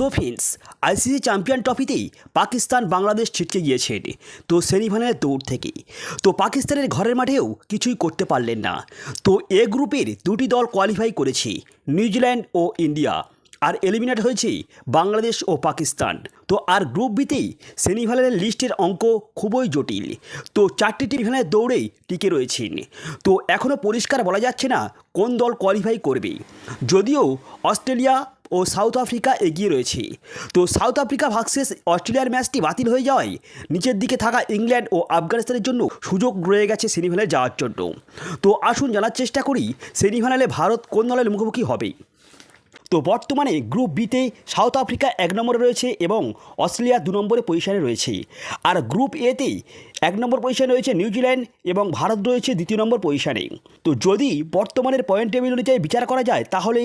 So ফিন্স ICC champion ট্রফিতেই পাকিস্তান বাংলাদেশ ছিটকে গিয়েছেন। তো সেমিফাইনালের দৌড় থেকে তো পাকিস্তানের ঘরের মাঠেও কিছুই করতে পারলেন না। তো এ গ্রুপের দুটি দল কোয়ালিফাই করেছে, নিউজিল্যান্ড ও ইন্ডিয়া। আর এলিমিনেট হয়েছে বাংলাদেশ ও পাকিস্তান। তো আর গ্রুপ বিতেই সেমিফাইনালের লিস্টের অঙ্ক খুবই জটিল। তো চারটি টিমফাইনালের দৌড়েই টিকে রয়েছেন। তো এখনও পরিষ্কার বলা যাচ্ছে না কোন দল কোয়ালিফাই করবে। যদিও অস্ট্রেলিয়া ও সাউথ আফ্রিকা এগিয়ে রয়েছে। তো সাউথ আফ্রিকা ভার্সেস অস্ট্রেলিয়ার ম্যাচটি বাতিল হয়ে যাওয়ায় নিচের দিকে থাকা ইংল্যান্ড ও আফগানিস্তানের জন্য সুযোগ রয়ে গেছে সেমিফাইনালে যাওয়ার জন্য। তো আসুন জানার চেষ্টা করি, সেমিফাইনালে ভারত কোন দলের মুখোমুখি হবে? তো বর্তমানে গ্রুপ বিতে সাউথ আফ্রিকা এক নম্বরে রয়েছে এবং অস্ট্রেলিয়া দু নম্বরে পজিশানে রয়েছে। আর গ্রুপ এতে এক নম্বর পজিশনে রয়েছে নিউজিল্যান্ড এবং ভারত রয়েছে দ্বিতীয় নম্বর পজিশনে। তো যদি বর্তমানের পয়েন্ট টেবিল অনুযায়ী বিচার করা যায়, তাহলে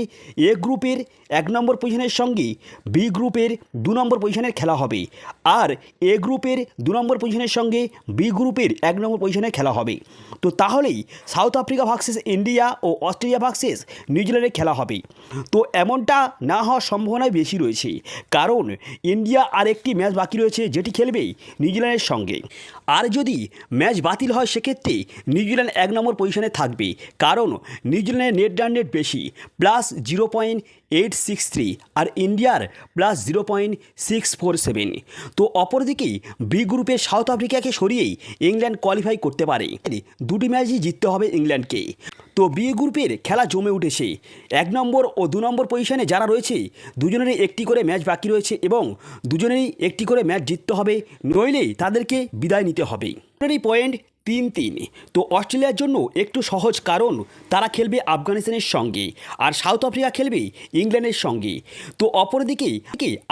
এ গ্রুপের এক নম্বর পজিশনের সঙ্গে বি গ্রুপের দু নম্বর পজিশনের খেলা হবে। আর এ গ্রুপের দু নম্বর পজিশনের সঙ্গে বি গ্রুপের এক নম্বর পজিশনে খেলা হবে। তো তাহলেই সাউথ আফ্রিকা ভার্সেস ইন্ডিয়া ও অস্ট্রেলিয়া ভার্সেস নিউজিল্যান্ডের খেলা হবে। তো এমনটা না হওয়ার সম্ভাবনাই বেশি রয়েছে। কারণ ইন্ডিয়া আর একটি ম্যাচ বাকি রয়েছে যেটি খেলবে নিউজিল্যান্ডের সঙ্গে। আর যদি ম্যাচ বাতিল হয় সেক্ষেত্রে নিউজিল্যান্ড এক নম্বর পজিশনে থাকবে। কারণ নিউজিল্যান্ডের নেট রান নেট বেশি, plus zero point eight six three আর ইন্ডিয়ার plus zero point six four seven তো অপরদিকে বি গ্রুপে সাউথ আফ্রিকাকে সরিয়েই ইংল্যান্ড কোয়ালিফাই করতে পারে দুটি ম্যাচই জিততে হবে ইংল্যান্ডকে তো বি গ্রুপের খেলা জমে উঠেছে এক নম্বর ও দু নম্বর পজিশনে যারা রয়েছে দুজনেরই একটি করে ম্যাচ বাকি রয়েছে এবং দুজনেরই একটি করে ম্যাচ জিততে হবে নইলেই তাদেরকে বিদায় নিতে হবে পয়েন্ট তিন তিন তো অস্ট্রেলিয়ার জন্য একটু সহজ কারণ, তারা খেলবে আফগানিস্তানের সঙ্গে আর সাউথ আফ্রিকা খেলবে ইংল্যান্ডের সঙ্গে। তো অপরদিকে,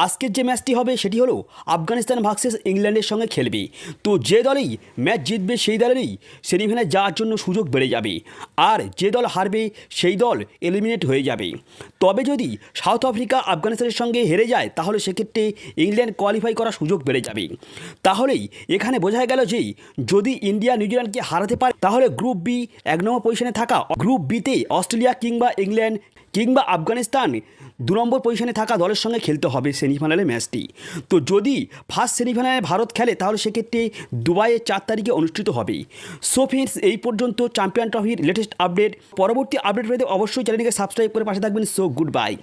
আজকের যে ম্যাচটি হবে সেটি হলো আফগানিস্তান ভার্সেস ইংল্যান্ডের সঙ্গে খেলবে। তো যে দলেই ম্যাচ জিতবে সেই দলেরই সেমিফাইনালে যাওয়ার জন্য সুযোগ বেড়ে যাবে আর যে দল হারবে সেই দল এলিমিনেট হয়ে যাবে। তবে যদি সাউথ আফ্রিকা আফগানিস্তানের সঙ্গে হেরে যায়, তাহলে সেক্ষেত্রে ইংল্যান্ড কোয়ালিফাই করার সুযোগ বেড়ে যাবে। তাহলেই এখানে বোঝা গেল যে যদি ইন্ডিয়া নিউজিল্যান্ডকে হারাতে পারে, তাহলে গ্রুপ বি এক নম্বর পজিশনে থাকা, গ্রুপ বিতে অস্ট্রেলিয়া কিংবা ইংল্যান্ড কিংবা আফগানিস্তান দু নম্বর পজিশনে থাকা দলের সঙ্গে খেলতে হবে সেমিফাইনালে ম্যাচটি। তো যদি ফার্স্ট সেমিফাইনালে ভারত খেলে, তাহলে সেক্ষেত্রে দুবাইয়ের চার তারিখে অনুষ্ঠিত হবে। সো ফ্রেন্ডস এই পর্যন্ত চ্যাম্পিয়ন ট্রফির লেটেস্ট আপডেট পরবর্তী আপডেট পেতে অবশ্যই চ্যানেলটিকে সাবস্ক্রাইব করে পাশে থাকবেন। So good bye